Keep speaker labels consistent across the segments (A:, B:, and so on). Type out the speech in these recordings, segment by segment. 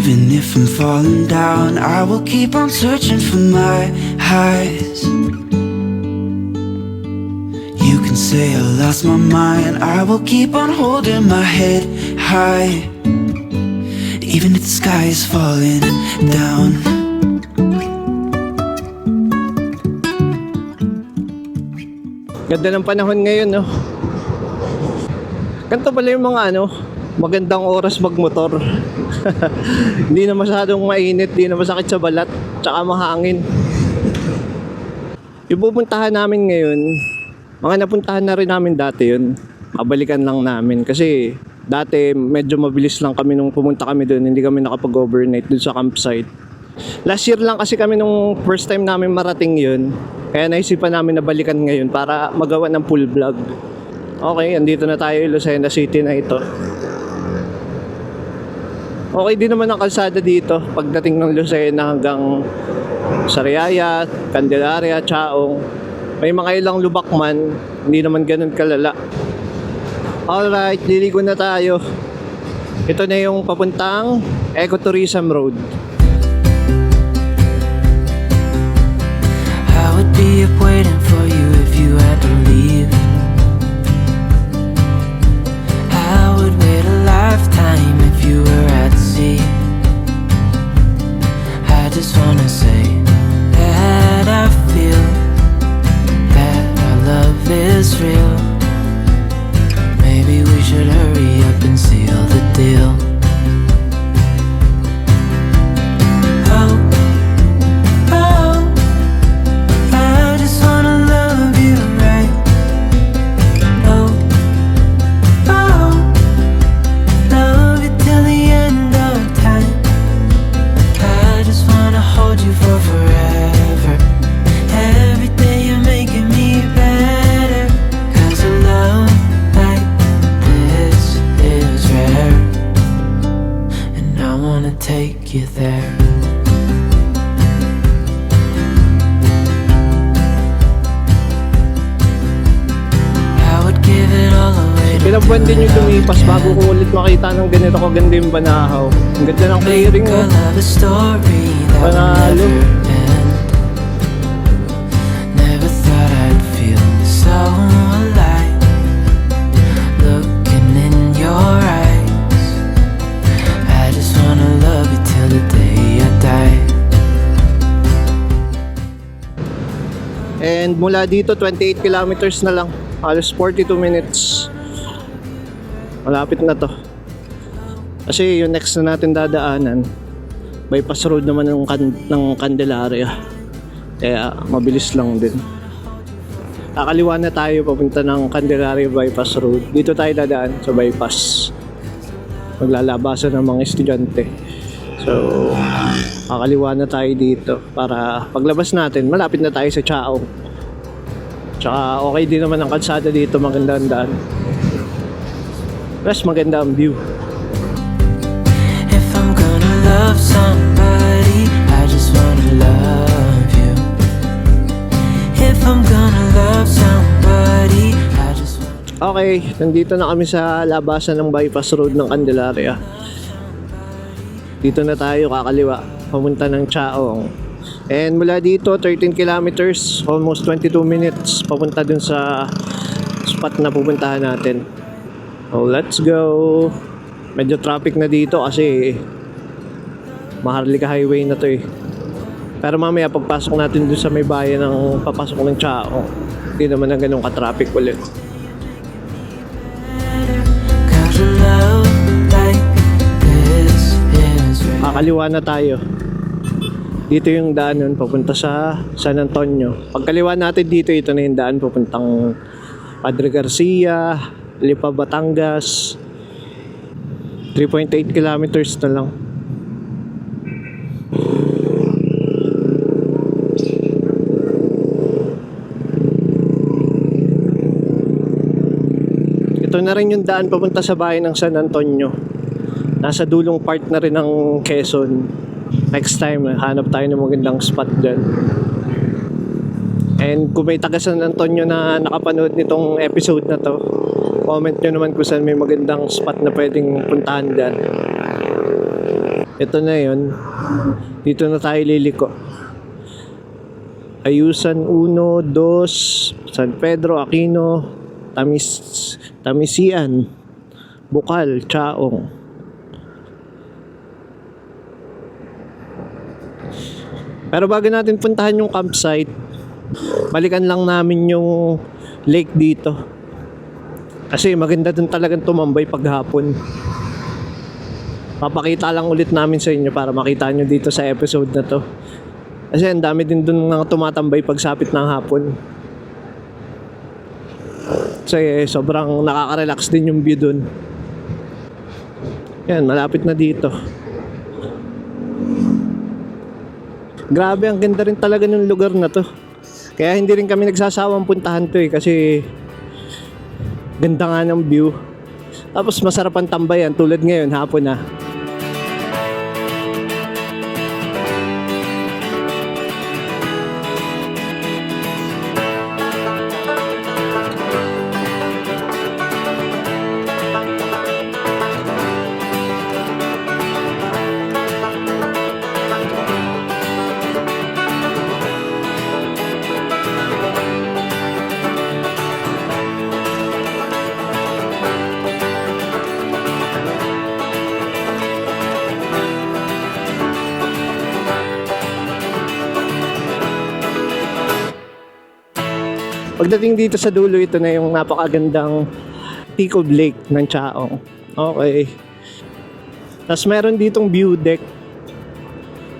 A: Even if I'm falling down, I will keep on searching for my highs. You can say I lost my mind, I will keep on holding my head high. Even if the sky is falling down.
B: Ganda ng panahon ngayon, no? Ganito pala yung mga ano, magandang oras magmotor. Hindi na masyadong mainit, hindi na masakit sa balat, tsaka mahangin. Yung pupuntahan namin ngayon, mga napuntahan na rin namin dati yun. Kabalikan lang namin kasi dati medyo mabilis lang kami nung pumunta kami doon, hindi kami nakapag-overnight doon sa campsite. Last year lang kasi kami nung first time namin marating yun. Kaya naisipan namin na balikan ngayon para magawa ng full vlog. Okay, andito na tayo Lucena City na ito. Okay din naman ang kalsada dito pagdating ng Lucena hanggang Sariaya, Candelaria, Chaong. May mga ilang lubak man, hindi naman ganun kalala. Alright, liligo na tayo. Ito na yung papuntang Ecotourism Road.
A: I would be up waiting you were at sea. I just wanna say wanna take you there.
B: Ilang buwan din yung lumipas bago ko ulit makita ng ganito kaganda yung Banahaw. Ang ganda ng clearing
A: Think
B: mo. Panalo. Mula dito, 28 kilometers na lang. Halos 42 minutes. Malapit na to. Kasi yung next na natin dadaanan, bypass road naman ng, kan- ng Candelaria. Kaya mabilis lang din. Kakaliwa na tayo papunta ng Candelaria Bypass Road. Dito tayo dadaan sa bypass. Maglalabasan ng mga estudyante. So, kakaliwa na tayo dito para paglabas natin, malapit na tayo sa Chaong. Tsaka okay din naman ang kalsada dito, maganda ang daan. Plus maganda ang view.
A: If I'm gonna love somebody, I just wanna love you. If I'm gonna love somebody, I just wanna.
B: Okay, nandito na kami sa labasan ng bypass road ng Candelaria. Dito na tayo kakaliwa, pamunta ng Chaong. And mula dito, 13 kilometers, almost 22 minutes, papunta dun sa spot na pupuntahan natin. Oh, let's go! Medyo traffic na dito kasi Maharlika Highway na to eh. Pero mamaya pagpasok natin dun sa may bayan ng papasok ng Chaong, hindi naman na ganun ka-traffic ulit. Kakaliwa na tayo. Dito yung daan nun, papunta sa San Antonio. Pagkaliwa natin dito, ito na yung daan papuntang Padre Garcia, Lipa, Batangas. 3.8 kilometers na lang. Ito na rin yung daan papunta sa bayan ng San Antonio. Nasa dulong part na rin ng Quezon. Next time, hanap tayo ng magandang spot dyan. And kung may taga San Antonio na nakapanood nitong episode na to, comment nyo naman kung saan may magandang spot na pwedeng puntahan dyan. Ito na yun. Dito na tayo liliko. Ayusan 1, 2, San Pedro, Aquino, Tamis, Tamisian, Bukal, Chaong. Pero bago natin puntahan yung campsite, balikan lang namin yung lake dito. Kasi maganda dun talagang tumambay paghapon. Papakita lang ulit namin sa inyo para makita nyo dito sa episode na to. Kasi ang dami din dun mga tumatambay pagsapit ng hapon. Kasi sobrang nakaka-relax din yung view dun. Yan, malapit na dito. Grabe, ang ganda rin talaga ng lugar na to. Kaya hindi rin kami nagsasawang puntahan to eh kasi ganda nga ng view. Tapos masarap ang tambayan tulad ngayon hapon na. Pagdating dito sa dulo, ito na yung napakagandang Ticob Lake ng Chaong. Okay. Tapos meron ditong view deck.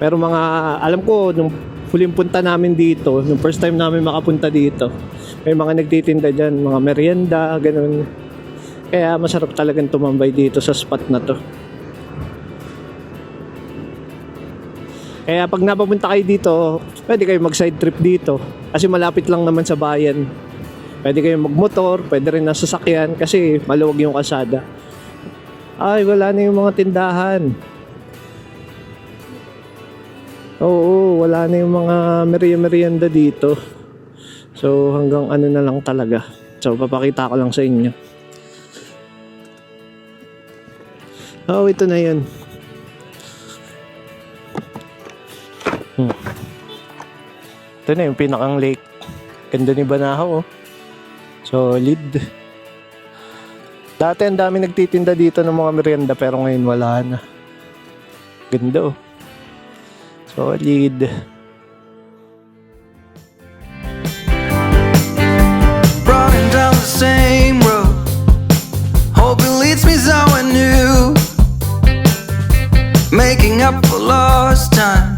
B: Pero mga, alam ko, nung huling punta namin dito, nung first time namin makapunta dito, may mga nagtitinda dyan, mga merienda, ganun. Kaya masarap talagang tumambay dito sa spot na to. Kaya pag napapunta kayo dito, pwede kayo mag side trip dito. Kasi malapit lang naman sa bayan. Pwede kayo magmotor, pwede rin na sasakyan kasi maluwag yung kasada. Ay, wala na yung mga tindahan. Oo, wala na yung mga merienda dito. So hanggang ano na lang talaga. So papakita ko lang sa inyo. Oo, ito na yun. Ito na yung pinakang lake. Ganda ni Banahaw oh. Solid. Dati ang dami nagtitinda dito ng mga merienda pero ngayon wala na. Ganda oh. Solid.
C: Running down the same road Hope it leads me somewhere new Making up for lost time